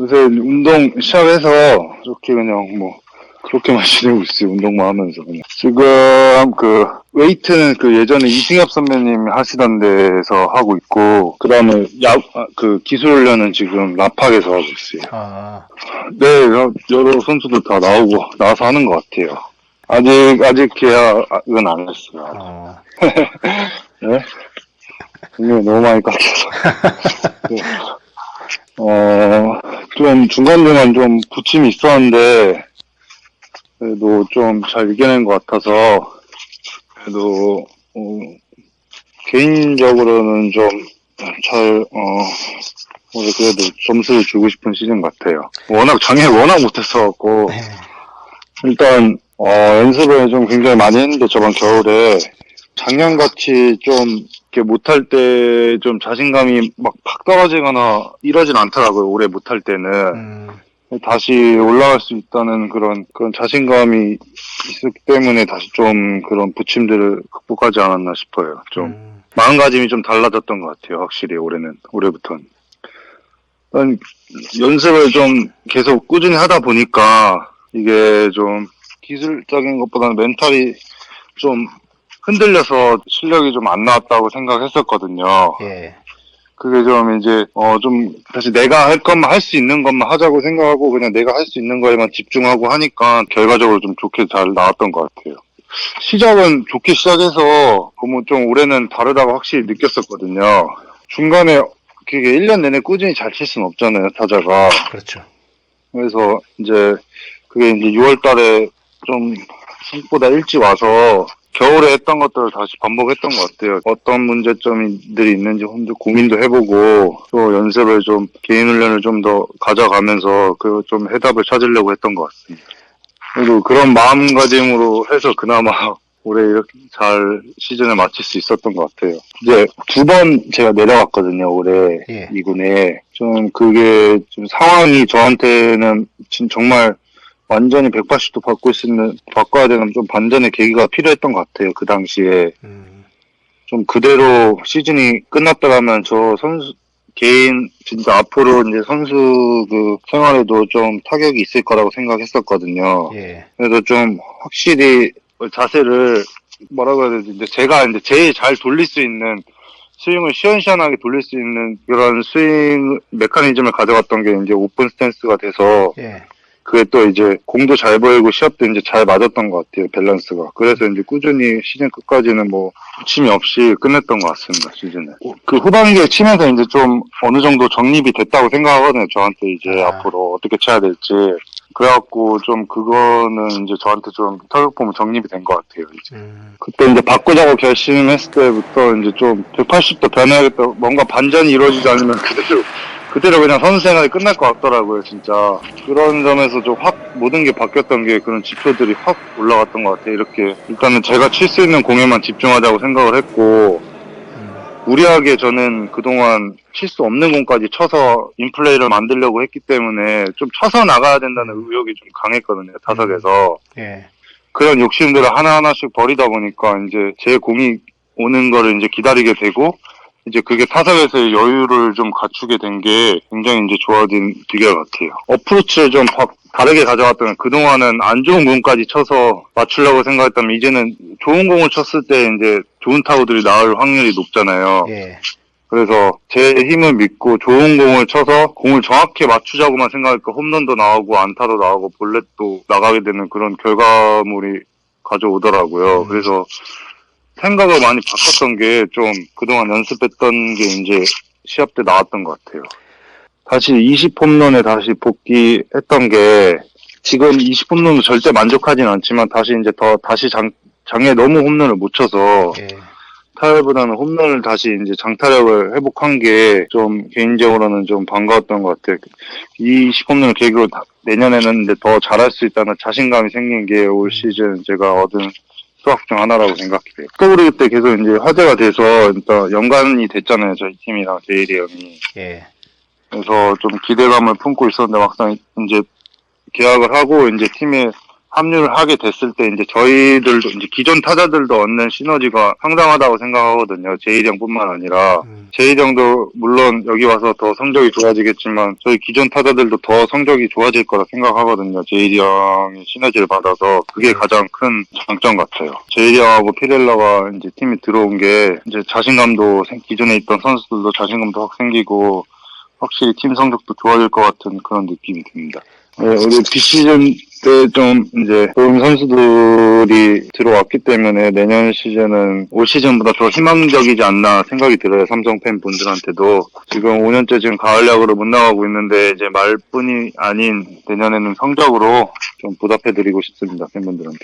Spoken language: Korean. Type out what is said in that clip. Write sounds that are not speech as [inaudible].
요새 운동 시작해서 이렇게 그냥 뭐 그렇게만 지내고 있어요. 운동만 하면서 그냥. 지금 그 웨이트는 그 예전에 이승엽 선배님이 하시던 데서 하고 있고 그다음에 야 그 기술 훈련은 지금 라팍에서 하고 있어요. 아, 네, 여- 여러 선수들 다 나오고 나와서 하는 것 같아요. 아직 아직 계약은 안 했어요. 어, [laughs] 네? 너무 많이 깎여서. [laughs] 네. 어, 좀 중간중간 좀 부침이 있었는데, 그래도 좀 잘 이겨낸 것 같아서, 그래도, 어, 개인적으로는 좀 잘, 어, 올해 그래도 점수를 주고 싶은 시즌 같아요. 워낙 작년에 워낙 못했어갖고, 네. 일단 어, 연습을 좀 굉장히 많이 했는데 저번 겨울에 작년같이 좀 이렇게 못할 때 좀 자신감이 막 팍 떨어지거나 이러진 않더라고요. 올해 못할 때는 음, 다시 올라갈 수 있다는 그런 그런 자신감이 있었기 때문에 다시 좀 그런 부침들을 극복하지 않았나 싶어요. 좀 음, 마음가짐이 좀 달라졌던 것 같아요. 확실히 올해는 올해부터는. 연습을 좀 계속 꾸준히 하다 보니까 이게 좀 기술적인 것보다는 멘탈이 좀 흔들려서 실력이 좀 안 나왔다고 생각했었거든요. 예, 그게 좀 이제 어좀 다시 내가 할 것만 할 수 있는 것만 하자고 생각하고 그냥 내가 할 수 있는 거에만 집중하고 하니까 결과적으로 좀 좋게 잘 나왔던 것 같아요. 시작은 좋게 시작해서 그뭐 좀 올해는 다르다고 확실히 느꼈었거든요. 중간에 그게 1년 내내 꾸준히 잘 칠 수는 없잖아요, 타자가. 그렇죠. 그래서 이제 그게 이제 6월 달에 좀 생각보다 일찍 와서 겨울에 했던 것들을 다시 반복했던 것 같아요. 어떤 문제점들이 있는지 혼자 고민도 해보고 또 연습을 좀 개인 훈련을 좀 더 가져가면서 그 좀 해답을 찾으려고 했던 것 같습니다. 그리고 그런 마음가짐으로 해서 그나마 [laughs] 올해 이렇게 잘 시즌을 마칠 수 있었던 것 같아요. 이제 두 번 제가 내려갔거든요, 올해 예. 이군에 좀 그게 좀 상황이 저한테는 진 정말 완전히 180도 바꿀 수 있는, 바꿔야 되는 좀 반전의 계기가 필요했던 것 같아요, 그 당시에. 음, 좀 그대로 시즌이 끝났더라면 저 선수, 개인, 진짜 앞으로 이제 선수 그 생활에도 좀 타격이 있을 거라고 생각했었거든요. 예, 그래서 좀 확실히 자세를 뭐라고 해야 되지? 이제 제가 이제 제일 잘 돌릴 수 있는 스윙을 시원시원하게 돌릴 수 있는 그런 스윙 메커니즘을 가져갔던 게 이제 오픈 스탠스가 돼서 예, 그게 또 이제 공도 잘 보이고 시합도 이제 잘 맞았던 것 같아요 밸런스가 그래서 이제 꾸준히 시즌 끝까지는 뭐 침이 없이 끝냈던 것 같습니다 시즌을 그 후반기에 치면서 이제 좀 어느 정도 정립이 됐다고 생각하거든요 저한테 이제 아. 앞으로 어떻게 쳐야 될지 그래갖고 좀 그거는 이제 저한테 좀 타격폼 정립이 된 것 같아요 이제 음, 그때 이제 바꾸자고 결심했을 때부터 이제 좀 180도 변해야겠다. 뭔가 반전이 이루어지지 않으면 그대로, 그대로 그냥 선수 생활이 끝날 것 같더라고요, 진짜. 그런 점에서 좀 확, 모든 게 바뀌었던 게 그런 지표들이 확 올라갔던 것 같아요. 이렇게. 일단은 제가 칠 수 있는 공에만 집중하자고 생각을 했고, 음, 무리하게 저는 그동안 칠 수 없는 공까지 쳐서 인플레이를 만들려고 했기 때문에 좀 쳐서 나가야 된다는 의욕이 좀 강했거든요, 타석에서. 예, 그런 욕심들을 하나하나씩 버리다 보니까 이제 제 공이 오는 거를 이제 기다리게 되고 이제 그게 타석에서의 여유를 좀 갖추게 된 게 굉장히 이제 좋아진 비결 같아요. 어프로치를 좀 바- 다르게 가져갔다면 그동안은 안 좋은 공까지 쳐서 맞추려고 생각했다면 이제는 좋은 공을 쳤을 때 이제 좋은 타구들이 나올 확률이 높잖아요. 예, 그래서 제 힘을 믿고 좋은 공을 쳐서 공을 정확히 맞추자고만 생각하니까 홈런도 나오고 안타도 나오고 볼넷도 나가게 되는 그런 결과물이 가져오더라고요. 음. 그래서 생각을 많이 바꿨던 게 좀 그동안 연습했던 게 이제 시합 때 나왔던 것 같아요. 다시 20홈런에 다시 복귀했던 게 지금 20홈런은 절대 만족하진 않지만 다시 이제 더 다시 장, 장에 너무 홈런을 못 쳐서 예, 타율보다는 홈런을 다시 이제 장타력을 회복한 게 좀 개인적으로는 좀 반가웠던 것 같아요. 이 10홈런을 계기로 다- 내년에는 이제 더 잘할 수 있다는 자신감이 생긴 게 올 시즌 제가 얻은 수학 중 하나라고 생각해요. 스토브리 때 계속 이제 화제가 돼서 일단 연관이 됐잖아요. 저희 팀이랑 제일이 형이. 예, 그래서 좀 기대감을 품고 있었는데 막상 이제 계약을 하고 이제 팀에 합류를 하게 됐을 때 이제 저희들도 이제 기존 타자들도 얻는 시너지가 상당하다고 생각하거든요. 제일이 형뿐만 아니라 음. 제일이 형도 물론 여기 와서 더 성적이 좋아지겠지만 저희 기존 타자들도 더 성적이 좋아질 거라 생각하거든요. 형의 시너지를 받아서 그게 네. 가장 큰 장점 같아요. 제일이 형하고 피렐라가 이제 팀에 들어온 게 이제 자신감도 생- 기존에 있던 선수들도 자신감도 확 생기고 확실히 팀 성적도 좋아질 것 같은 그런 느낌이 듭니다. 네, 우리 비시즌 때 좀 이제 좋은 선수들이 들어왔기 때문에 내년 시즌은 올 시즌보다 더 희망적이지 않나 생각이 들어요. 삼성 팬분들한테도. 지금 5년째 지금 가을 야구를 못 나가고 있는데 이제 말뿐이 아닌 내년에는 성적으로 좀 보답해드리고 싶습니다. 팬분들한테.